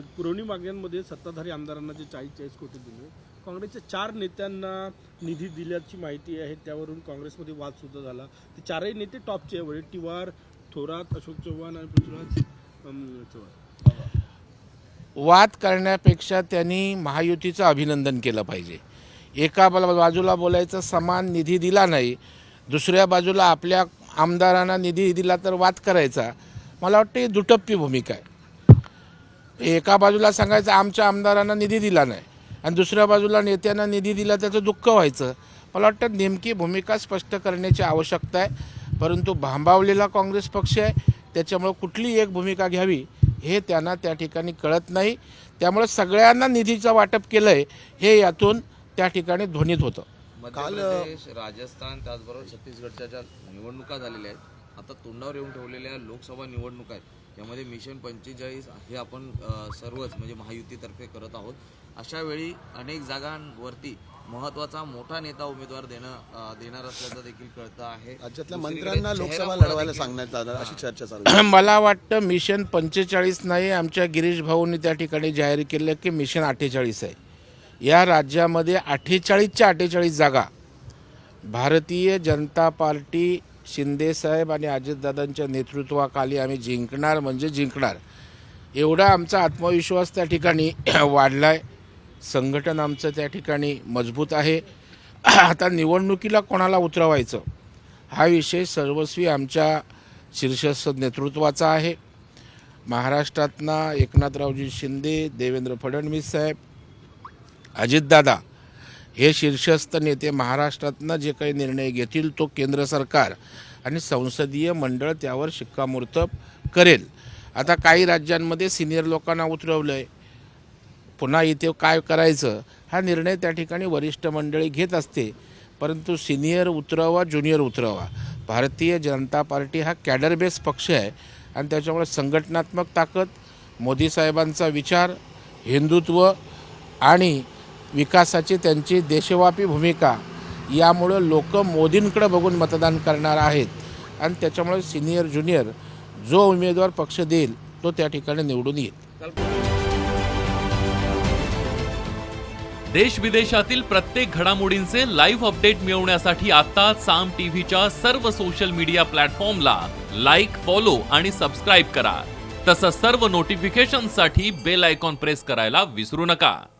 पुरवणी मागण्यांमध्ये सत्ताधारी आमदारांना जे चाळीस चाळीस कोटी दिले काँग्रेसच्या चार नेत्यांना निधी दिल्याची माहिती आहे त्यावरून काँग्रेसमध्ये वाद सुद्धा झाला. ते चारही नेते टॉपचे आहे वडेट्टीवार थोरात अशोक चव्हाण आणि पृथ्वीराज चव्हाण. वाद करण्यापेक्षा त्यांनी महायुतीचं अभिनंदन केलं पाहिजे. एका बा- बाजूला बोलायचं समान निधी दिला नाही. दुसऱ्या बाजूला आपल्या आमदारांना निधी दिला तर वाद करायचा. मला वाटतं ही दुटप्पी भूमिका आहे. एका बाजूला सांगायचं आमच्या आमदारांना निधी दिला नाही. आणि दुसऱ्या बाजूला नेत्यांना निधी दिला त्याचं दुःख व्हायचं. मला वाटतं नेमकी भूमिका स्पष्ट करण्याची आवश्यकता आहे. परंतु भांबावलेला काँग्रेस पक्ष आहे त्याच्यामुळं कुठली एक भूमिका घ्यावी हे त्यांना त्या ठिकाणी कळत नाही. त्यामुळे सगळ्यांना निधीचं वाटप केलं आहे हे यातून त्या ठिकाणी ध्वनीत होतं. काल, राजस्थान त्याचबरोबर छत्तीसगडच्या ज्या निवडणुका झालेल्या आहेत आता तोंडावर येऊन ठेवलेल्या लोकसभा निवडणुका आहेत त्यामध्ये मिशन पंचेचाळीस हे आपण सर्वच म्हणजे महायुतीतर्फे करत आहोत. अशा वेळी अनेक जागांवरती महत्त्वाचा मोठा नेता उमेदवार देणं देणार असल्याचं देखील कळतं आहे. राज्यातल्या मंत्र्यांना लोकसभा लढवायला सांगण्यात आलं अशी चर्चा चालू आहे. मला वाटतं मिशन पंचेचाळीस नाही आमच्या गिरीश भाऊंनी त्या ठिकाणी जाहीर केलं की मिशन अठ्ठेचाळीस आहे. या राज्यामध्ये अठ्ठेचाळीसच्या अठ्ठेचाळीस जागा भारतीय जनता पार्टी शिंदेसाहेब आणि अजितदादांच्या नेतृत्वाखाली आम्ही जिंकणार म्हणजे जिंकणार. एवढा आमचा आत्मविश्वास त्या ठिकाणी वाढला आहे संघटन आमचं त्या ठिकाणी मजबूत आहे. आता निवडणुकीला कोणाला उतरवायचं? हा विषय सर्वस्वी आमच्या शीर्षस्थ नेतृत्वाचा आहे. महाराष्ट्रातना एकनाथरावजी शिंदे देवेंद्र फडणवीस साहेब अजितदादा हे शीर्षस्थ नेते महाराष्ट्रातनं जे काही निर्णय घेतील तो केंद्र सरकार आणि संसदीय मंडळ त्यावर शिक्कामोर्तब करेल. आता काही राज्यांमध्ये सिनियर लोकांना उतरवलं आहे पुन्हा इथे काय करायचं? हा निर्णय त्या ठिकाणी वरिष्ठ मंडळी घेत असते. परंतु सिनियर उतरवा ज्युनियर उतरवा. भारतीय जनता पार्टी हा कॅडर बेस पक्ष आहे आणि त्याच्यामुळे संघटनात्मक ताकद मोदी साहेबांचा विचार हिंदुत्व आणि विकासाची त्यांची देशव्यापी भूमिका. यामुळं लोक मोदींकडे बघून मतदान करणार आहेत. आणि त्याच्यामुळे सिनियर ज्युनियर जो उमेदवार पक्ष देईल तो त्या ठिकाणी निवडून येईल. देश विदेशातील प्रत्येक घडामोडींचे लाईव्ह अपडेट मिळवण्यासाठी आता साम टीव्हीच्या सर्व सोशल मीडिया प्लॅटफॉर्मला लाईक फॉलो आणि सबस्क्राईब करा. तसंच सर्व नोटिफिकेशनसाठी बेल आयकॉन प्रेस करायला विसरू नका.